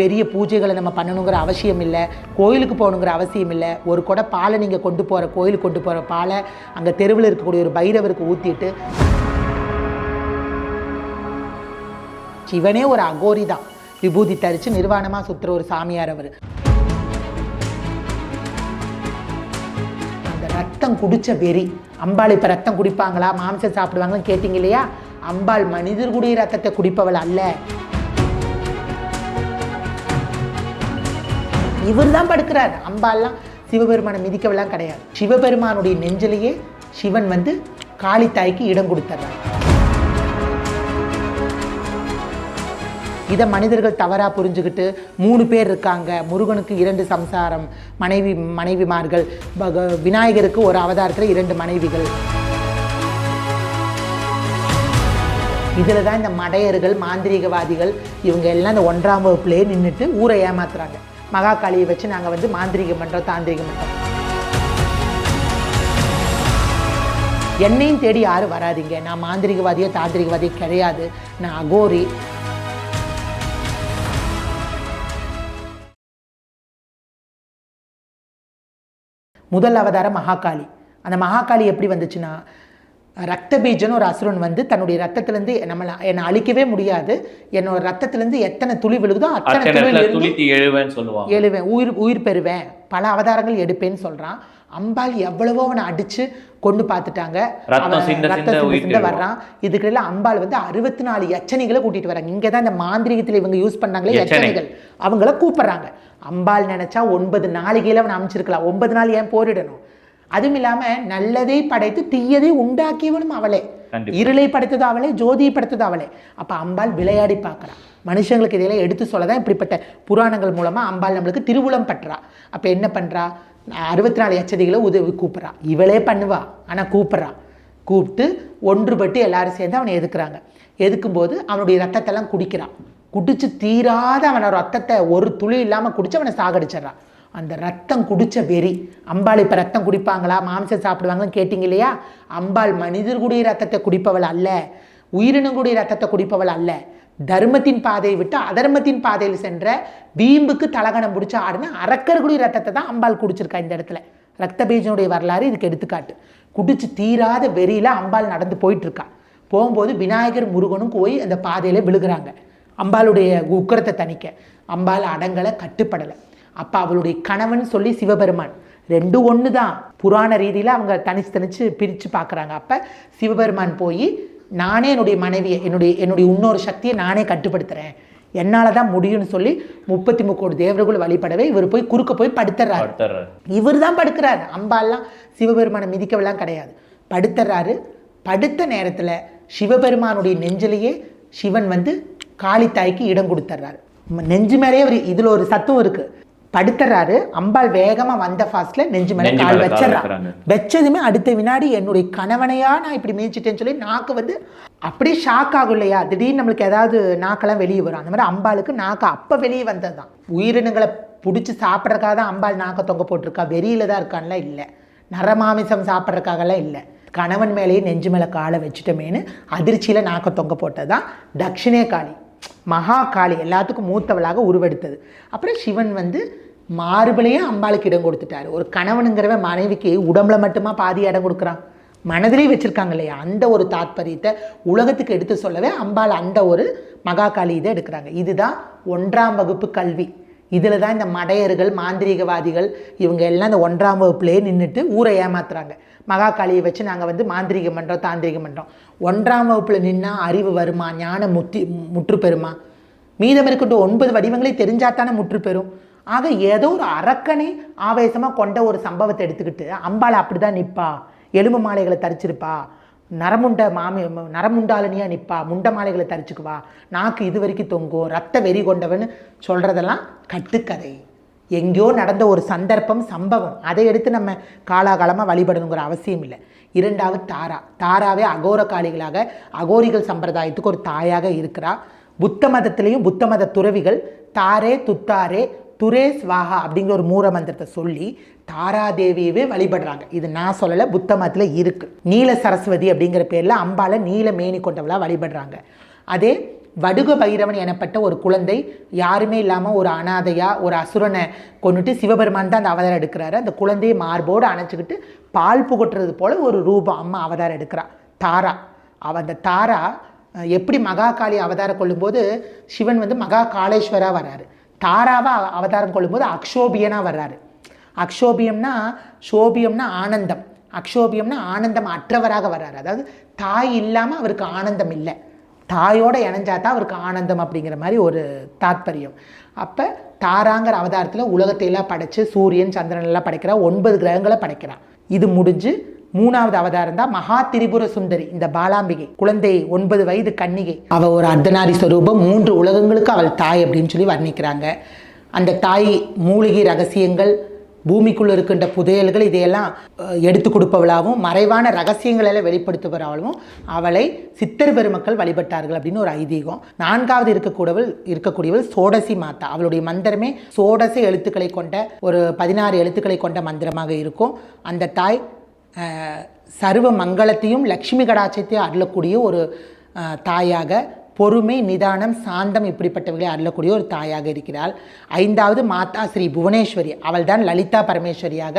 பெரிய பூஜைகளை நம்ம பண்ணணுங்கிற அவசியம் இல்லை. கோயிலுக்கு போகணுங்கிற அவசியம் இல்லை. ஒரு கூட பாலை நீங்கள் கொண்டு போகிற கோயிலுக்கு கொண்டு போகிற பாலை அங்கே தெருவில் இருக்கக்கூடிய ஒரு பைரவருக்கு ஊற்றிட்டு சிவனே ஒரு அகோரி தான். விபூதி தரித்து நிர்வாணமாக சுற்றுற ஒரு சாமியார் அவர். அந்த ரத்தம் குடிச்ச வெறி அம்பாள் இப்போ ரத்தம் குடிப்பாங்களா? மாம்சம் சாப்பிடுவாங்கன்னு கேட்டிங்க இல்லையா? அம்பாள் மனிதர்களுடைய ரத்தத்தை குடிப்பவள் அல்ல. இவர் தான் படுக்கிறார். அம்பாலாம் சிவபெருமானை மிதிக்கவெல்லாம் கிடையாது. சிவபெருமானுடைய நெஞ்சிலேயே சிவன் வந்து காளித்தாய்க்கு இடம் கொடுத்துட்றார் இதை மனிதர்கள் தவறாக புரிஞ்சுக்கிட்டு மூணு பேர் இருக்காங்க. முருகனுக்கு இரண்டு சம்சாரம் மனைவி மனைவிமார்கள் பக விநாயகருக்கு ஒரு அவதாரத்தில் இரண்டு மனைவிகள். இதில் தான் இந்த மடையர்கள் மாந்திரீகவாதிகள் இவங்க எல்லாம் இந்த ஒன்றாம் வகுப்புலேயே நின்றுட்டு ஊரை ஏமாத்துறாங்க. மகாகாளியை வச்சு நாங்கள் வந்து மாந்திரிகம் பண்ணுறோம் தாந்திரிகம் பண்ணுறோம் என்னையும் தேடி யாரும் வராதீங்க. நான் மாந்திரிகவாதியோ தாந்திரிகவாதியோ கிடையாது. நான் அகோரி. முதல் அவதாரம் மகாகாளி. அந்த மகாகாளி எப்படி வந்துச்சுன்னா ரத்த பீஜன்னு ஒரு அசுரன் வந்து தன்னுடைய ரத்தத்திலேருந்து நம்மளை என்னை அழிக்கவே முடியாது. என்னோட ரத்தத்திலேருந்து எத்தனை துளி விழுகுதோ அத்தனை துளி சொல்லுவாங்க. எழுவேன். உயிர் உயிர் பெறுவேன். பல அவதாரங்கள் எடுப்பேன்னு சொல்றான். அம்பாள் எவ்வளவோ அவனை அடிச்சு கொண்டு பார்த்துட்டாங்க. ரத்தம் வர்றான். இதுக்கெல்லாம் அம்பாள் வந்து அறுபத்தி நாலு எச்சனைகளை கூட்டிட்டு வராங்க. இங்கே தான் இந்த மாந்திரிகத்தில் இவங்க யூஸ் பண்ணாங்களே எச்சனை. எச்சனைகள். அவங்கள கூப்பிடுறாங்க. அம்பாள் நினைச்சா ஒன்பது நாளிகையில அவனை அமைச்சிருக்கலாம். ஒன்பது நாள் ஏன் போரிடணும்? அதுவும் இல்லாம நல்லதை படைத்து தீயதை உண்டாக்கியவனும் அவளே. இருளை படைத்தது அவளே ஜோதியை படைத்தது அவளே. அப்ப அம்பாள் விளையாடி பார்க்கறான் மனுஷங்களுக்கு இதெல்லாம் எடுத்து சொல்ல தான் இப்படிப்பட்ட புராணங்கள் மூலமா அம்பாள் நம்மளுக்கு திருவுளம் பற்றா. அப்ப என்ன பண்றா? அறுபத்தி நாலு எச்சதிகளை உதவி கூப்பிட்றா. இவளே பண்ணுவா ஆனா கூப்பிட்றா. கூப்பிட்டு ஒன்றுபட்டு எல்லாரும் சேர்ந்து அவனை எதுக்குறாங்க? எதுக்கும்போது அவனுடைய ரத்தத்தெல்லாம் குடிக்கிறான் குடிச்சு தீராத அவனோட ரத்தத்தை ஒரு துளி இல்லாமல் குடிச்சு அவனை சாகடிச்சிடுறான் அந்த ரத்தம் குடித்த வெறி. அம்பாள் இப்போ ரத்தம் குடிப்பாங்களா? மாம்சம் சாப்பிடுவாங்கன்னு கேட்டிங்க இல்லையா அம்பாள் மனிதர்களுடைய ரத்தத்தை குடிப்பவள் அல்ல. உயிரினங்களுடைய ரத்தத்தை குடிப்பவள் அல்ல. தர்மத்தின் பாதையை விட்டு அதர்மத்தின் பாதையில் சென்ற வீம்புக்கு தலகணம் பிடிச்ச ஆடுன்னு அரக்கர்களுடைய ரத்தத்தை தான் அம்பாள் குடிச்சிருக்கா இந்த இடத்துல. ரத்த பீஜனுடைய வரலாறு இதுக்கு எடுத்துக்காட்டு. குடிச்சு தீராத வெறியில் அம்பாள் நடந்து போயிட்டுருக்கா. போகும்போது விநாயகர் முருகனும் போய் அந்த பாதையில் விழுகிறாங்க. அம்பாளுடைய உக்கிரத்தை தணிக்க. அம்பாள் அடங்கலை கட்டுப்படலை. அப்போ அவளுடைய கணவன் சொல்லி சிவபெருமான். ரெண்டும் ஒன்று தான் புராண ரீதியில் அவங்க தனிச்சு தனிச்சு பிரித்து பார்க்குறாங்க அப்போ சிவபெருமான் போய் நானே என்னுடைய மனைவியை என்னுடைய என்னுடைய இன்னொரு சக்தியை நானே கட்டுப்படுத்துகிறேன் என்னால் தான் முடியும்னு சொல்லி முப்பத்தி முக்கோடி தேவர்கள் வழிபடவே இவர் போய் குறுக்க போய் படுத்துறாரு. இவர் தான் படுக்கிறாரு. அம்பாலாம் சிவபெருமானை மிதிக்கவெல்லாம் கிடையாது. படுத்துறாரு. படுத்த நேரத்தில் சிவபெருமானுடைய நெஞ்சிலேயே சிவன் வந்து காளித்தாய்க்கு இடம் கொடுத்துட்றாரு நெஞ்சு மேலேயே ஒரு இதில் ஒரு சத்துவம் இருக்கு. படுத்துறாரு. அம்பாள் வேகமா வந்த ஃபாஸ்ட்ல நெஞ்சு மேலே கால் வச்சிடறான். வச்சதுமே அடுத்த வினாடி என்னுடைய கணவனையா நான் இப்படி மிதிச்சிட்டேன்னு சொல்லி நாக்கு வந்து அப்படியே ஷாக் ஆகும் இல்லையா? திடீர்னு நம்மளுக்கு ஏதாவது நாக்கெல்லாம் வெளியே வரும். அந்த மாதிரி அம்பாளுக்கு நாக்கு அப்போ வெளியே வந்தது தான் உயிரினங்களை பிடிச்சி சாப்பிட்றதுக்காக தான் அம்பாள் நாக்க தொங்க போட்டிருக்கா? வெறியில தான் இருக்கான்ல? இல்லை. நரமாமிசம் சாப்பிட்றதுக்காகலாம் இல்லை. கணவன் மேலேயே நெஞ்சு மேலே காலை வச்சுட்டமேன்னு அதிர்ச்சியில் நாக்க தொங்க போட்டது தான் தட்சிணே காளி மகா காளி எல்லாத்துக்கும் மூத்தவளாக உருவெடுத்தது. அப்புறம் சிவன் வந்து மார்பிளையே அம்பாளுக்கு இடம் கொடுத்துட்டாரு. ஒரு கணவனுங்கிறவன் மனைவிக்கு உடம்புல மட்டுமா பாதி இடம் கொடுக்குறான்? மனதிலே வச்சுருக்காங்க இல்லையா? அந்த ஒரு தாத்பரியத்தை உலகத்துக்கு எடுத்து சொல்லவே அம்பாள் அந்த ஒரு மகா காளி இதை எடுக்கிறாங்க. இதுதான் ஒன்றாம் வகுப்பு கல்வி. இதில் தான் இந்த மடையர்கள் மாந்திரீகவாதிகள் இவங்க எல்லாம் இந்த ஒன்றாம் வகுப்புலேயே நின்றுட்டு ஊரை ஏமாத்துறாங்க. மகாகாளியை வச்சு நாங்கள் வந்து மாந்திரீகம் பண்ணுறோம் தாந்திரிகம் பண்ணுறோம் ஒன்றாம் வகுப்பில் நின்னால் அறிவு வருமா? ஞானம் முத்தி முற்று பெறுமா? மீதம் இருக்கட்டும் ஒன்பது வடிவங்களே தெரிஞ்சாத்தானே முற்று பெறும். ஆக ஏதோ ஒரு அரக்கனை ஆவேசமாக கொண்ட ஒரு சம்பவத்தை எடுத்துக்கிட்டு அம்பாள் அப்படி தான் நிற்பா எலும்பு மாலைகளை தரிச்சிருப்பா. நரமுண்ட மாமி நரமுண்டாலனியா நிற்பா முண்ட மாலைகளை தரிச்சுக்குவா நாக்கு இது வரைக்கும் தொங்கும் ரத்த வெறி கொண்டவன் சொல்கிறதெல்லாம் கட்டுக்கதை. எங்கேயோ நடந்த ஒரு சந்தர்ப்பம் சம்பவம். அதை எடுத்து நம்ம காலாகாலமாக வழிபடணுங்கிற அவசியம் இல்லை. இரண்டாவது தாரா. தாராவே அகோர காளிகளாக அகோரிகள் சம்பிரதாயத்துக்கு ஒரு தாயாக இருக்கிறா. புத்த மதத்திலையும் புத்த மத துறவிகள் தாரே துத்தாரே துரே ஸ்வாஹா அப்படிங்கிற ஒரு மூல மந்திரத்தை சொல்லி தாராதேவியவே வழிபடுறாங்க. இது நான் சொல்லலை புத்த மதத்தில் இருக்குது நீல சரஸ்வதி அப்படிங்கிற பேரில் அம்பால நீல மேனி கொண்டவளாக வழிபடுறாங்க. அதே வடுக பைரவன் எனப்பட்ட ஒரு குழந்தை யாருமே இல்லாமல் ஒரு அனாதையாக ஒரு அசுரனை கொண்டுட்டு சிவபெருமான் தான் அந்த அவதாரம் எடுக்கிறாரு. அந்த குழந்தையை மார்போடு அணைச்சிக்கிட்டு பால் புகட்டுறது போல் ஒரு ரூபம் அம்மா அவதாரம் எடுக்கிறா. தாரா. அவ அந்த தாரா எப்படி மகாகாளி அவதாரம் கொள்ளும்போது சிவன் வந்து மகா காளேஸ்வராக வராரு. தாராவாக அவதாரம் கொள்ளும்போது அக்ஷோபியனாக வர்றாரு. அக்ஷோபியம்னா சோபியம்னா ஆனந்தம். அக்ஷோபியம்னா ஆனந்தம் அற்றவராக வர்றாரு. அதாவது தாய் இல்லாமல் அவருக்கு ஆனந்தம் இல்லை. தாயோடு இணைஞ்சா தான் அவருக்கு ஆனந்தம் அப்படிங்கிற மாதிரி ஒரு தாத்பரியம். அப்போ தாராங்கிற அவதாரத்தில் உலகத்தையெல்லாம் படைச்சு சூரியன் சந்திரன் எல்லாம் படைக்கிறா ஒன்பது கிரகங்களை படைக்கிறான் இது முடிஞ்சு மூணாவது அவதாரம் தான் மகா திரிபுர சுந்தரி இந்த பாலாம்பிகை. குழந்தை ஒன்பது வயது கன்னிகை. அவ ஒரு அர்த்தநாரி ஸ்வரூபம் மூன்று உலகங்களுக்கு அவள் தாய் அப்படின்னு சொல்லி வர்ணிக்கிறாங்க. அந்த தாய் மூலிகை ரகசியங்கள் பூமிக்குள்ள இருக்கின்ற புதையல்கள் இதையெல்லாம் எடுத்து கொடுப்பவளாகவும் மறைவான ரகசியங்களை எல்லாம் வெளிப்படுத்துபவளாகவும் அவளை சித்தர் பெருமக்கள் வழிபட்டார்கள் அப்படின்னு ஒரு ஐதீகம். நான்காவது இருக்கக்கூடியவள் இருக்கக்கூடியவள் சோடசி மாதா. அவளுடைய மந்திரமே சோடசி எழுத்துக்களை கொண்ட ஒரு பதினாறு எழுத்துக்களை கொண்ட மந்திரமாக இருக்கும். அந்த தாய் சர்வ மங்களத்தையும் லக்ஷ்மி கடாட்சத்தையும் அருளக்கூடிய ஒரு தாயாக பொறுமை நிதானம் சாந்தம் இப்படிப்பட்டவர்களை அருளக்கூடிய ஒரு தாயாக இருக்கிறாள். ஐந்தாவது மாதா ஸ்ரீ புவனேஸ்வரி. அவள்தான் லலிதா பரமேஸ்வரியாக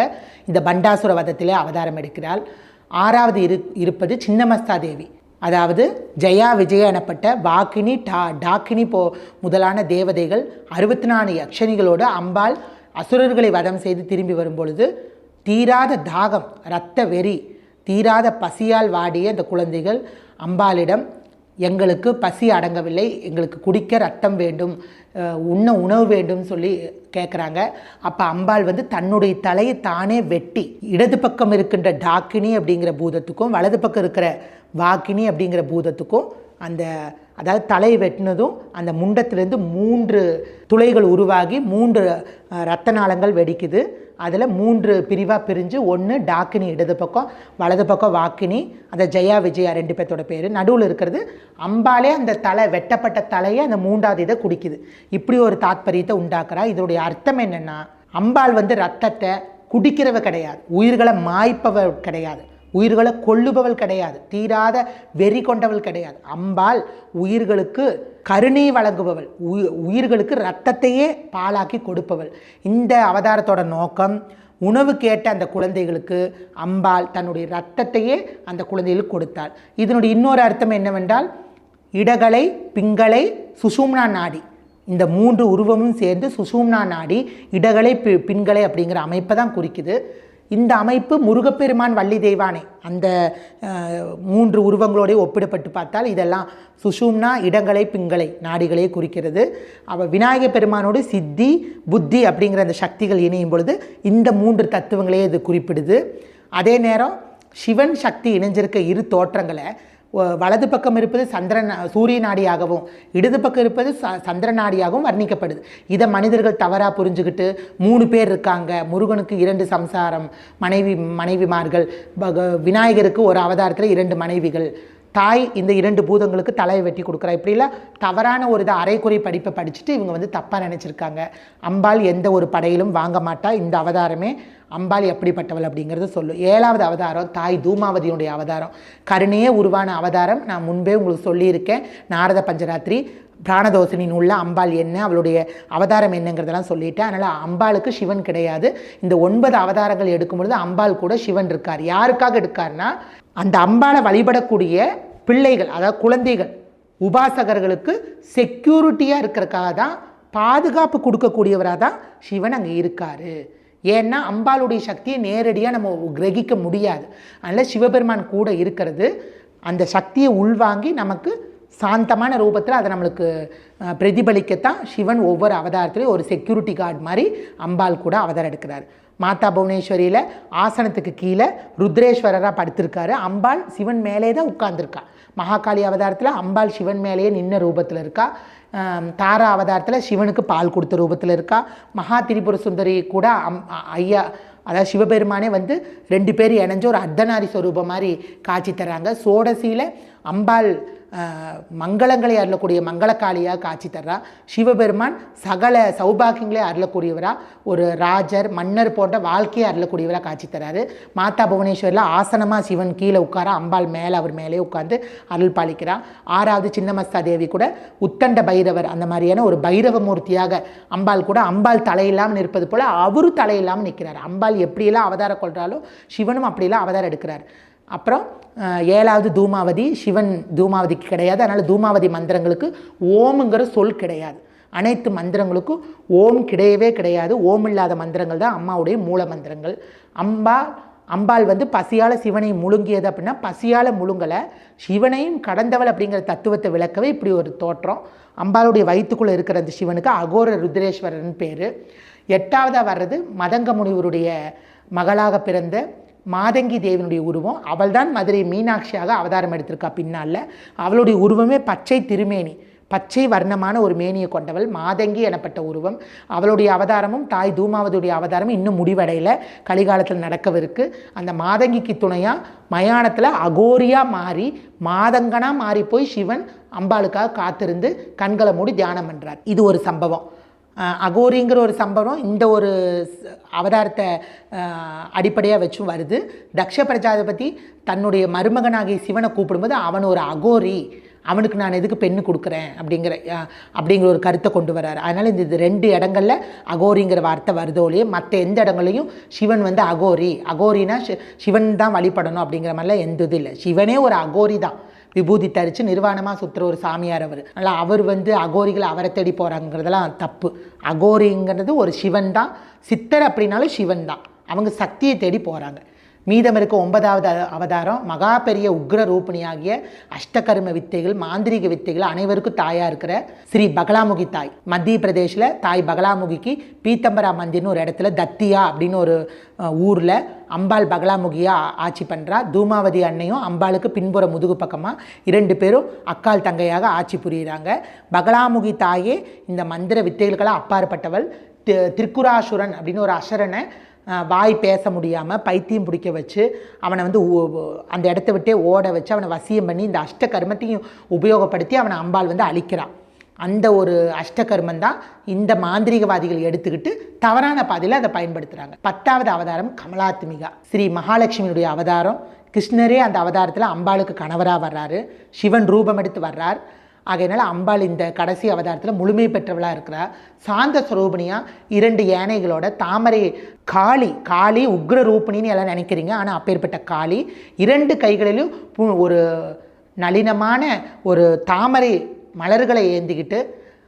இந்த பண்டாசுர வதத்திலே அவதாரம் எடுக்கிறாள். ஆறாவது இரு இருப்பது சின்னமஸ்தா தேவி. அதாவது ஜெயா விஜயா எனப்பட்ட வாக்கினி டா டாக்கினி போ முதலான தேவதைகள் அறுபத்தி நாலு யக்ஷணிகளோடு அம்பாள் அசுரர்களை வதம் செய்து திரும்பி வரும்பொழுது தீராத தாகம் இரத்த வெறி தீராத பசியால் வாடிய இந்த குழந்தைகள் அம்பாளிடம் எங்களுக்கு பசி அடங்கவில்லை எங்களுக்கு குடிக்க ரத்தம் வேண்டும் உண்ண உணவு வேண்டும் சொல்லி கேட்குறாங்க அப்போ அம்பாள் வந்து தன்னுடைய தலையை தானே வெட்டி இடது பக்கம் இருக்கின்ற டாக்கினி அப்படிங்கிற பூதத்துக்கும் வலது பக்கம் இருக்கிற வாக்கினி அப்படிங்கிற பூதத்துக்கும் அந்த அதாவது தலை வெட்டினதும் அந்த முண்டத்திலேருந்து மூன்று துளைகள் உருவாகி மூன்று ரத்த நாளங்கள் வெடிக்குது. அதில் மூன்று பிரிவாக பிரிஞ்சு ஒன்று டாக்கினி இடது பக்கம் வலது பக்கம் வாக்கினி அந்த ஜெயா விஜயா ரெண்டு பேர்த்தோட பேர். நடுவில் இருக்கிறது அம்பாலே அந்த தலை வெட்டப்பட்ட தலையை அந்த மூன்றாவது இதை குடிக்குது. இப்படி ஒரு தாத்பரியத்தை உண்டாக்குறா. இதோடைய அர்த்தம் என்னென்னா அம்பாள் வந்து ரத்தத்தை குடிக்கிறவ கிடையாது. உயிர்களை மாய்ப்பவ கிடையாது. உயிர்களை கொள்ளுபவள் கிடையாது தீராத வெறி கொண்டவள் கிடையாது. அம்பாள் உயிர்களுக்கு கருணை வழங்குபவள் உயிர்களுக்கு ரத்தத்தையே பாலாக்கி கொடுப்பவள். இந்த அவதாரத்தோட நோக்கம் உணவு கேட்ட அந்த குழந்தைகளுக்கு அம்பாள் தன்னுடைய ரத்தத்தையே அந்த குழந்தைகளுக்கு கொடுத்தாள். இதனுடைய இன்னொரு அர்த்தம் என்னவென்றால் இடகலை பிங்களை சுஷும்னா நாடி இந்த மூன்று உருவமும் சேர்ந்து சுஷும்னா நாடி இடகலை பி பின்களை அப்படிங்கிற அமைப்பை தான் குறிக்குது. இந்த அமைப்பு முருகப்பெருமான் வள்ளி தெய்வானை அந்த மூன்று உருவங்களோடய ஒப்பிடப்பட்டு பார்த்தால் இதெல்லாம் சுஷும்னா இடங்களை பிங்களை நாடிகளே குறிக்கிறது. அவள் விநாயக பெருமானோடு சித்தி புத்தி அப்படிங்கிற அந்த சக்திகள் இணையும் பொழுது இந்த மூன்று தத்துவங்களே இது குறிப்பிடுது. அதே நேரம் சிவன் சக்தி இணைஞ்சிருக்க இரு தோற்றங்களை வலது பக்கம் இருப்பது சந்திரன் சூரிய நாடியாகவும் இடது பக்கம் இருப்பது ச சந்திர நாடியாகவும் வர்ணிக்கப்படுது. இதை மனிதர்கள் தவறாக புரிஞ்சுக்கிட்டு மூணு பேர் இருக்காங்க. முருகனுக்கு இரண்டு சம்சாரம் மனைவி மனைவிமார்கள். விநாயகருக்கு ஒரு அவதாரத்தில் இரண்டு மனைவிகள். தாய் இந்த இரண்டு பூதங்களுக்கு தலையை வெட்டி கொடுக்குறா. இப்படிலாம் தவறான ஒரு இதை அரைக்குறை படிப்பை படிச்சுட்டு இவங்க வந்து தப்பாக நினச்சிருக்காங்க. அம்பாள் எந்த ஒரு படையிலும் வாங்க மாட்டா. இந்த அவதாரமே அம்பாள் எப்படிப்பட்டவள் அப்படிங்கிறத சொல்லும் ஏழாவது அவதாரம் தாய் தூமாவதியுடைய அவதாரம். கருணையே உருவான அவதாரம். நான் முன்பே உங்களுக்கு சொல்லியிருக்கேன். நாரத பஞ்சராத்திரி பிராணதோசனின் உள்ள அம்பாள் என்ன அவளுடைய அவதாரம் என்னங்கிறதெல்லாம் சொல்லிட்டேன். அதனால் அம்பாளுக்கு சிவன் கிடையாது. இந்த ஒன்பது அவதாரங்கள் எடுக்கும் பொழுது அம்பாள் கூட சிவன் இருக்கார். யாருக்காக எடுக்காருன்னா அந்த அம்பாளை வழிபடக்கூடிய பிள்ளைகள் அதாவது குழந்தைகள் உபாசகர்களுக்கு செக்யூரிட்டியாக இருக்கிறக்காக தான் பாதுகாப்பு கொடுக்கக்கூடியவராக தான் சிவன் அங்கே இருக்காரு. ஏன்னா அம்பாளுடைய சக்தியை நேரடியாக நம்ம கிரகிக்க முடியாது. அதனால் சிவபெருமான் கூட இருக்கிறது. அந்த சக்தியை உள்வாங்கி நமக்கு சாந்தமான ரூபத்தில் அதை நம்மளுக்கு பிரதிபலிக்கத்தான் சிவன் ஒவ்வொரு அவதாரத்துலேயும் ஒரு செக்யூரிட்டி கார்டு மாதிரி அம்பாள் கூட அவதாரம் எடுக்கிறார். மாதா புவனேஸ்வரியில் ஆசனத்துக்கு கீழே ருத்ரேஸ்வரராக படுத்திருக்காரு. அம்பாள் சிவன் மேலே தான் உட்கார்ந்துருக்கா. மகாகாளி அவதாரத்தில் அம்பாள் சிவன் மேலேயே நின்ன ரூபத்தில் இருக்கா. தாரா அவதாரத்தில் சிவனுக்கு பால் கொடுத்த ரூபத்தில் இருக்கா. மகா திரிபுர சுந்தரி கூட அம் ஐயா அதாவது சிவபெருமானே வந்து ரெண்டு பேர் இணைஞ்சு ஒரு அர்த்தநாரி ஸ்வரூபம் மாதிரி காட்சி தராங்க. சோடசியில் அம்பாள் மங்களங்களை அருளக்கூடிய மங்களக்காளியாக காட்சி தர்றா. சிவபெருமான் சகல சௌபாகியங்களை அருளக்கூடியவரா. ஒரு ராஜர் மன்னர் போன்ற வாழ்க்கையை அருளக்கூடியவராக காட்சி தராரு மாதா புவனேஸ்வரில் ஆசனமாக சிவன் கீழே உட்கார. அம்பாள் மேலே அவர் மேலே உட்கார்ந்து அருள் பாலிக்கிறா. ஆறாவது சின்னமஸ்தா தேவி கூட உத்தண்ட பைரவர் அந்த மாதிரியான ஒரு பைரவ மூர்த்தியாக அம்பாள் கூட அம்பாள் தலையில்லாமல் நிற்பது போல் அவரும் தலையில்லாமல் நிற்கிறார். அம்பாள் எப்படியெல்லாம் அவதாரம் கொள்கிறாலோ சிவனும் அப்படியெல்லாம் அவதாரம் எடுக்கிறார். அப்புறம் ஏழாவது தூமாவதி சிவன் தூமாவதிக்கு கிடையாது. அதனால் தூமாவதி மந்திரங்களுக்கு ஓமுங்கிற சொல் கிடையாது. அனைத்து மந்திரங்களுக்கும் ஓம் கிடையவே கிடையாது. ஓம் இல்லாத மந்திரங்கள் தான் அம்மாவுடைய மூல மந்திரங்கள். அம்பா அம்பாள் வந்து பசியால் சிவனை முழுங்கியது அப்படின்னா பசியால் முழுங்கலை. சிவனையும் கடந்தவள் அப்படிங்கிற தத்துவத்தை விளக்கவே இப்படி ஒரு தோற்றம். அம்பாளுடைய வயிற்றுக்குள்ளே இருக்கிற அந்த சிவனுக்கு அகோர ருத்ரேஸ்வரன் பேர். எட்டாவதாக வர்றது மதங்க முனிவருடைய மகளாக பிறந்த மாதங்கி தேவனுடைய உருவம். அவள்தான் மதுரை மீனாட்சியாக அவதாரம் எடுத்திருக்கா பின்னால். அவளுடைய உருவமே பச்சை திருமேனி. பச்சை வர்ணமான ஒரு மேனியை கொண்டவள். மாதங்கி எனப்பட்ட உருவம். அவளுடைய அவதாரமும் தாய் தூமாவதியுடைய அவதாரமும் இன்னும் முடிவடையல. கலிகாலத்தில் நடக்கவிருக்கு. அந்த மாதங்கிக்கு துணையாக மயானத்தில் அகோரியாக மாறி மாதங்கனாக மாறி போய் சிவன் அம்பாளுக்காக காத்திருந்து கண்களை மூடி தியானம் பண்ணுறார் இது ஒரு சம்பவம். அகோரிங்கிற ஒரு சம்பவம் இந்த ஒரு அவதாரத்தை அடிப்படையாக வச்சும் வருது. தக்ஷ பிரஜாதிபதி தன்னுடைய மருமகனாகிய சிவனை கூப்பிடும்போது அவன் ஒரு அகோரி அவனுக்கு நான் எதுக்கு பெண்ணு கொடுக்குறேன் அப்படிங்கிற அப்படிங்கிற ஒரு கருத்தை கொண்டு வர்றாரு. அதனால் இந்த இது ரெண்டு இடங்கள்ல அகோரிங்கிற வார்த்தை வருதோலையே மற்ற எந்த இடங்களையும் சிவன் வந்து அகோரி அகோரினா சி- சிவன் தான் வழிபடணும் அப்படிங்கிற மாதிரிலாம் எந்த இது இல்லை. சிவனே ஒரு அகோரி தான். விபூதி தரித்து நிர்வாணமாக சுற்றுற ஒரு சாமியார் அவர். அதனால் அவர் வந்து அகோரிகளை அவரை தேடி போகிறாங்கிறதெல்லாம் தப்பு. அகோரிங்கிறது ஒரு சிவன் தான். சித்தர் அப்படின்னாலும் சிவன் தான். அவங்க சக்தியை தேடி போகிறாங்க மீதம் இருக்க ஒன்பதாவது அவதாரம் மகா பெரிய உக்ர ரூபிணியாகிய அஷ்டகர்ம வித்தைகள் மாந்திரீக வித்தைகள் அனைவருக்கும் தாயாக இருக்கிற ஸ்ரீ பகலாமுகி தாய். மத்திய பிரதேசில் தாய் பகலாமுகிக்கு பீத்தம்பரா மந்திர்னு ஒரு இடத்துல தத்தியா அப்படின்னு ஒரு ஊரில் அம்பாள் பகலாமுகியா ஆட்சி பண்ணுறா தூமாவதி அன்னையும் அம்பாளுக்கு பின்புற முதுகு பக்கமாக இரண்டு பேரும் அக்கால் தங்கையாக ஆட்சி புரியுறாங்க. பகலாமுகி தாயே இந்த மந்திர வித்தைகளுக்கெல்லாம் அப்பாற்பட்டவள். தி- திரிக்குராசுரன் அப்படின்னு ஒரு அசுரனை வாய் பேச முடியாமல் பைத்தியம் பிடிக்க வச்சு அவனை வந்து அந்த இடத்த விட்டே ஓட வச்சு அவனை வசியம் பண்ணி இந்த அஷ்ட கர்மத்தையும் உபயோகப்படுத்தி அவனை அம்பாள் வந்து அழிக்கிறான் அந்த ஒரு அஷ்டகர்மம் தான் இந்த மாந்திரிகவாதிகள் எடுத்துக்கிட்டு தவறான பாதையில் அதை பயன்படுத்துகிறாங்க பத்தாவது அவதாரம் கமலாத்மிகா. ஸ்ரீ மகாலட்சுமியுடைய அவதாரம். கிருஷ்ணரே அந்த அவதாரத்தில் அம்பாளுக்கு கணவராக வர்றாரு. சிவன் ரூபம் எடுத்து வர்றார். ஆகையினால அம்பாள் இந்த கடைசி அவதாரத்தில் முழுமை பெற்றவளாக இருக்கிறா. சாந்த ஸ்வரூபிணியாக இரண்டு யானைகளோட தாமரை காளி காளி உக்ர ரூபிணின்னு எல்லாம் நினைக்கிறீங்க. ஆனால் அப்பேற்பட்ட காளி இரண்டு கைகளிலும் பு- ஒரு நளினமான ஒரு தாமரை மலர்களை ஏந்திக்கிட்டு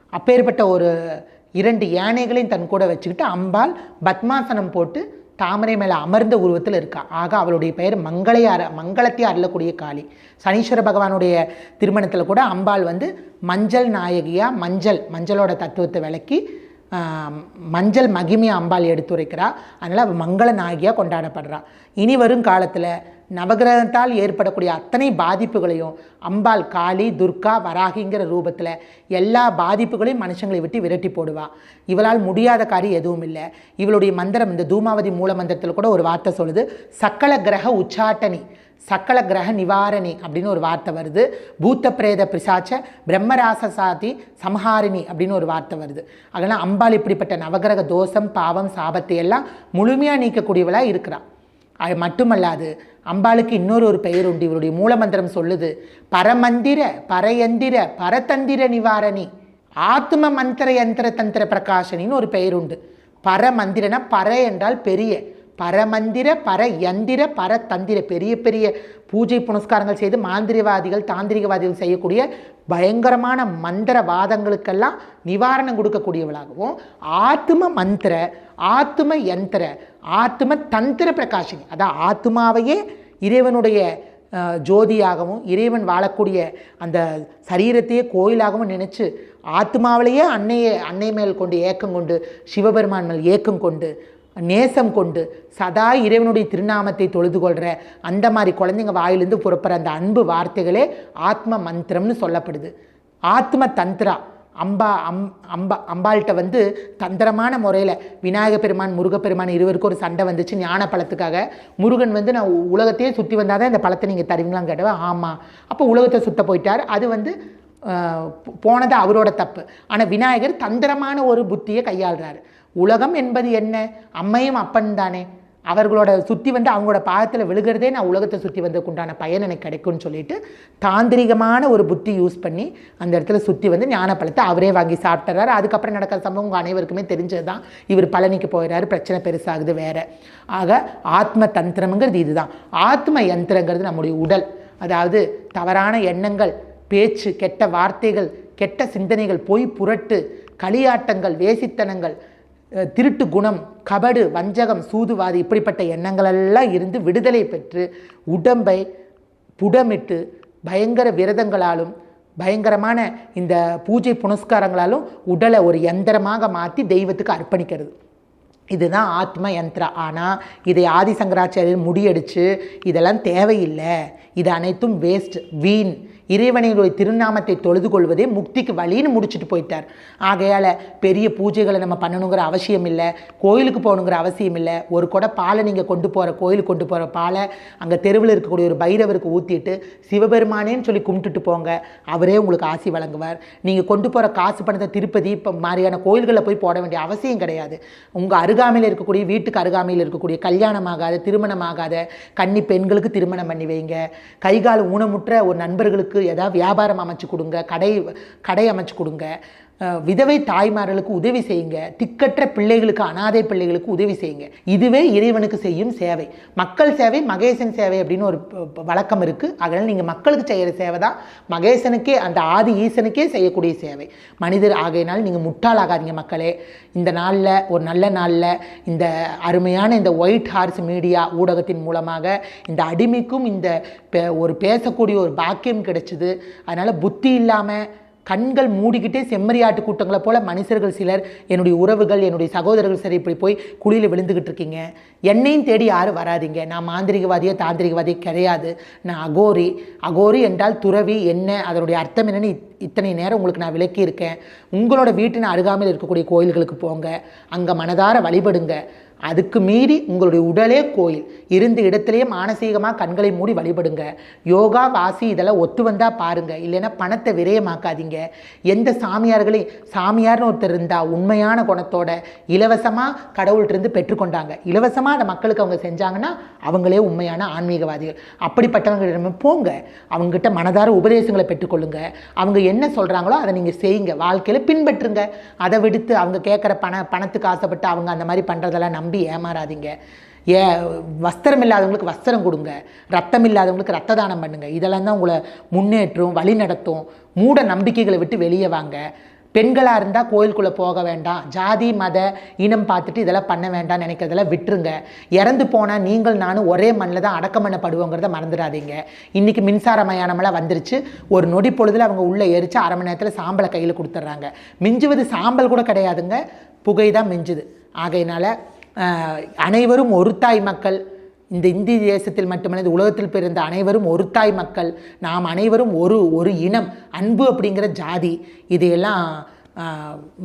அப்பேற்பட்ட ஒரு இரண்டு யானைகளையும் தன் கூட வச்சுக்கிட்டு அம்பாள் பத்மாசனம் போட்டு தாமரை மேலே அமர்ந்த உருவத்தில் இருக்கா. ஆக அவளுடைய பெயர் மங்களையார மங்களத்தை அருளக்கூடிய காளி. சனீஸ்வர பகவானுடைய திருமணத்தில் கூட அம்பாள் வந்து மஞ்சள் நாயகியாக மஞ்சள் மஞ்சளோட தத்துவத்தை விளக்கி மஞ்சள் மகிமை அம்பாள் எடுத்துரைக்கிறா. அதனால் அவள் மங்கள நாயகியாக கொண்டாடப்படுறா. இனி வரும் காலத்தில் நவகிரகத்தால் ஏற்படக்கூடிய அத்தனை பாதிப்புகளையும் அம்பாள் காளி துர்கா வராகிங்கிற ரூபத்தில் எல்லா பாதிப்புகளையும் மனுஷங்களை விட்டு விரட்டி போடுவா. இவளால் முடியாத காரியம் எதுவும் இல்லை. இவளுடைய மந்திரம் இந்த தூமாவதி மூல மந்திரத்தில் கூட ஒரு வார்த்தை சொல்லுது. சக்கல கிரக உச்சாட்டனி சக்கல கிரக நிவாரணி அப்படின்னு ஒரு வார்த்தை வருது. பூத்த பிரேத பிசாச்ச பிரம்மராசசாதி சம்ஹாரிணி அப்படின்னு ஒரு வார்த்தை வருது. அதனால் அம்பாள் இப்படிப்பட்ட நவகிரக தோஷம் பாவம் சாபத்தை எல்லாம் முழுமையாக நீக்கக்கூடியவளாக இருக்கிறாள் அது மட்டுமல்லாது அம்பாளுக்கு இன்னொரு ஒரு பெயர் உண்டு. இவருடைய மூலமந்திரம் சொல்லுது பரமந்திர பரயந்திர பரதந்திர நிவாரணி ஆத்ம மந்திர யந்திர தந்திர பிரகாசனின்னு ஒரு பெயர் உண்டு. பரமந்திரனா பர என்றால் பெரிய பரமந்திர பர யந்திர பரதந்திர பெரிய பெரிய பூஜை புனஸ்காரங்கள் செய்து மாந்திரிவாதிகள் தாந்திரிகவாதிகள் செய்யக்கூடிய பயங்கரமான மந்திரவாதங்களுக்கெல்லாம் நிவாரணம் கொடுக்கக்கூடியவளாகவும் ஆத்ம மந்திர ஆத்ம யந்திர ஆத்ம தந்திர பிரகாஷினி அதான் ஆத்மாவையே இறைவனுடைய ஜோதியாகவும் இறைவன் வாழக்கூடிய அந்த சரீரத்தையே கோயிலாகவும் நினச்சி ஆத்மாவிலேயே அன்னையை அன்னை மேல் கொண்டு ஏக்கம் கொண்டு சிவபெருமான் மேல் ஏக்கம் கொண்டு நேசம் கொண்டு சதா இறைவனுடைய திருநாமத்தை தொழுது கொள்கிற அந்த மாதிரி குழந்தைங்க வாயிலிருந்து புறப்படுற அந்த அன்பு வார்த்தைகளே ஆத்ம மந்திரம்னு சொல்லப்படுது. ஆத்ம தந்திரா. அம்பா அம் அம்பா அம்பாள்கிட்ட வந்து தந்திரமான முறையில் விநாயக பெருமான் முருகப்பெருமான் இருவருக்கும் ஒரு சண்டை வந்துச்சு ஞான பழத்துக்காக. முருகன் வந்து நான் உ- உலகத்தையே சுற்றி வந்தால் தான் இந்த பழத்தை நீங்கள் தருவீங்களான்னு கேட்டவ ஆமாம் அப்போ உலகத்தை சுத்த போயிட்டார். அது வந்து போனது அவரோட தப்பு. ஆனால் விநாயகர் தந்திரமான ஒரு புத்தியை கையாளுறாரு. உலகம் என்பது என்ன? அம்மையும் அப்பன் தானே அவர்களோட சுற்றி வந்து அவங்களோட பாதத்தில் விழுகிறதே நான் உலகத்தை சுற்றி வந்ததுக்கு உண்டான பயன் எனக்கு கிடைக்கும்னு சொல்லிட்டு தாந்திரிகமான ஒரு புத்தி யூஸ் பண்ணி அந்த இடத்துல சுற்றி வந்து ஞானப்பழத்தை அவரே வாங்கி சாப்பிட்டுறாரு. அதுக்கப்புறம் நடக்கிற சம்பவம் உங்கள் அனைவருக்குமே தெரிஞ்சது தான் இவர் பழனிக்கு போயிடறாரு பிரச்சனை பெருசாகுது வேற. ஆக ஆத்ம தந்திரம்ங்கிறது இதுதான். ஆத்ம யந்திரங்கிறது நம்முடைய உடல். அதாவது தவறான எண்ணங்கள் பேச்சு கெட்ட வார்த்தைகள் கெட்ட சிந்தனைகள் பொய் புரட்டு களியாட்டங்கள் வேசித்தனங்கள் திருட்டு குணம் கபடு வஞ்சகம் சூதுவாதி இப்படிப்பட்ட எண்ணங்களெல்லாம் இருந்து விடுதலை பெற்று உடம்பை புடமிட்டு பயங்கர விரதங்களாலும் பயங்கரமான இந்த பூஜை புனஸ்காரங்களாலும் உடலை ஒரு யந்திரமாக மாற்றி தெய்வத்துக்கு அர்ப்பணிக்கிறது. இதுதான் ஆத்ம யந்திரா. ஆனால் இதை ஆதிசங்கராச்சாரியர் முடியடிச்சு இதெல்லாம் தேவையில்லை. இது அனைத்தும் வேஸ்ட் வீண். இறைவனையுடைய திருநாமத்தை தொழுது கொள்வதே முக்திக்கு வழின்னு முடிச்சுட்டு போயிட்டார். ஆகையால் பெரிய பூஜைகளை நம்ம பண்ணணுங்கிற அவசியம் இல்லை கோயிலுக்கு போகணுங்கிற அவசியம் இல்லை. ஒரு கூட பாலை நீங்கள் கொண்டு போகிற கோயிலுக்கு கொண்டு போகிற பாலை அங்கே தெருவில் இருக்கக்கூடிய ஒரு பைரவருக்கு ஊற்றிட்டு சிவபெருமானேன்னு சொல்லி கும்பிட்டுட்டு போங்க. அவரே உங்களுக்கு ஆசி வழங்குவார். நீங்கள் கொண்டு போகிற காசு பணத்தை திருப்பதி இப்போ மாதிரியான கோயில்களில் போய் போட வேண்டிய அவசியம் கிடையாது. உங்கள் அருகாமையில் இருக்கக்கூடிய வீட்டுக்கு அருகாமையில் இருக்கக்கூடிய கல்யாணமாகாத திருமணமாகாத கன்னி பெண்களுக்கு திருமணம் பண்ணி வைங்க. கைகால் ஊனமுற்ற ஒரு நண்பர்களுக்கு ஏதாவது வியாபாரம் அமைச்சு கொடுங்க கடை கடை அமைச்சு கொடுங்க. விதவை தாய்மார்களுக்கு உதவி செய்யுங்க. திக்கற்ற பிள்ளைகளுக்கு அனாதை பிள்ளைகளுக்கு உதவி செய்யுங்க. இதுவே இறைவனுக்கு செய்யும் சேவை. மக்கள் சேவை மகேசன் சேவை அப்படின்னு ஒரு வழக்கம் இருக்குது அதனால் நீங்கள் மக்களுக்கு செய்கிற சேவை தான் மகேசனுக்கே அந்த ஆதி ஈசனுக்கே செய்யக்கூடிய சேவை. மனிதர் ஆகையினால் நீங்கள் முட்டாளாகாதீங்க மக்களே. இந்த நாளில் ஒரு நல்ல நாளில் இந்த அருமையான இந்த ஒயிட் ஹார்ஸ் மீடியா ஊடகத்தின் மூலமாக இந்த அடிமைக்கும் இந்த பே- ஒரு பேசக்கூடிய ஒரு பாக்கியம் கிடைச்சிது. அதனால் புத்தி இல்லாமல் கண்கள் மூடிக்கிட்டே செம்மறியாட்டு கூட்டங்களை போல் மனுஷர்கள் சிலர் என்னுடைய உறவுகள் என்னுடைய சகோதரர்கள் சரி இப்படி போய் குழியில் விழுந்துக்கிட்டு இருக்கீங்க. என்னையும் தேடி யாரும் வராதீங்க. நான் மாந்திரிகவாதியோ தாந்திரிகவாதியோ கிடையாது. நான் அகோரி. அகோரி என்றால் துறவி என்ன அதனுடைய அர்த்தம் என்னன்னு இத்தனை நேரம் உங்களுக்கு நான் விளக்கியிருக்கேன். உங்களோட வீட்டின் அருகாமையில் இருக்கக்கூடிய கோயில்களுக்கு போங்க. அங்கே மனதார வழிபடுங்க. அதுக்கு மீறி உங்களுடைய உடலே கோயில். இருந்த இடத்துலையே மானசீகமாக கண்களை மூடி வழிபடுங்க. யோகா வாசி இதெல்லாம் ஒத்து வந்தால் பாருங்க. இல்லைன்னா பணத்தை விரயமாக்காதீங்க. எந்த சாமியார்களையும் சாமியார்னு ஒருத்தர் இருந்தால் உண்மையான குணத்தோட இலவசமாக கடவுள்கிட்டருந்து பெற்றுக்கொண்டாங்க இலவசமாக அந்த மக்களுக்கு அவங்க செஞ்சாங்கன்னா அவங்களே உண்மையான ஆன்மீகவாதிகள். அப்படிப்பட்டவங்களிடமே போங்க. அவங்ககிட்ட மனதார உபதேசங்களை பெற்றுக்கொள்ளுங்க அவங்க என்ன சொல்கிறாங்களோ அதை நீங்கள் செய்யுங்க. வாழ்க்கையில் பின்பற்றுங்க. அதை விடுத்து அவங்க கேட்குற பண பணத்துக்கு ஆசைப்பட்டு அவங்க அந்த மாதிரி பண்ணுறதெல்லாம் நம்பி ஏமாறாதீங்க. ஏ வஸ்திரம் இல்லாதவங்களுக்கு வஸ்திரம் கொடுங்க. ரத்தம் இல்லாதவங்களுக்கு ரத்த தானம் பண்ணுங்கள் இதெல்லாம் தான் உங்களை முன்னேற்றும் வழி நடத்தும் மூட நம்பிக்கைகளை விட்டு வெளியே வாங்க. பெண்களாக இருந்தால் கோயிலுக்குள்ளே போக வேண்டாம். ஜாதி மத இனம் பார்த்துட்டு இதெல்லாம் பண்ண வேண்டாம் நினைக்கிறதெல்லாம் விட்டுருங்க. இறந்து போனால் நீங்கள் நானும் ஒரே மண்ணில் தான் அடக்கம் பண்ணப்படுவோங்கிறத மறந்துடாதீங்க. இன்றைக்கி மின்சார மயானமெல்லாம் வந்துருச்சு. ஒரு நொடி பொழுதில் அவங்க உள்ளே எரிச்சு அரை மணி நேரத்தில் சாம்பலை கையில் கொடுத்துட்றாங்க. மிஞ்சுவது சாம்பல் கூட கிடையாதுங்க. புகை தான் மிஞ்சுது. ஆகையினால அனைவரும் ஒரு தாய் மக்கள். இந்த இந்திய தேசத்தில் மட்டுமல்ல இந்த உலகத்தில் பிறந்த அனைவரும் ஒரு தாய் மக்கள். நாம் அனைவரும் ஒரு ஒரு இனம் அன்பு அப்படிங்கிற ஜாதி. இதையெல்லாம்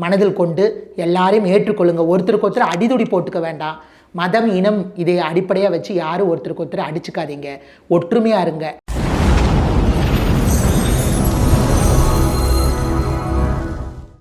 மனதில் கொண்டு எல்லாரையும் ஏற்றுக்கொள்ளுங்க. ஒருத்தருக்கு ஒருத்தர் அடிதுடி போட்டுக்க வேண்டாம். மதம் இனம் இதை அடிப்படையாக வச்சு யாரும் ஒருத்தருக்கு ஒருத்தர் அடிச்சுக்காதீங்க. ஒற்றுமையாக இருங்க.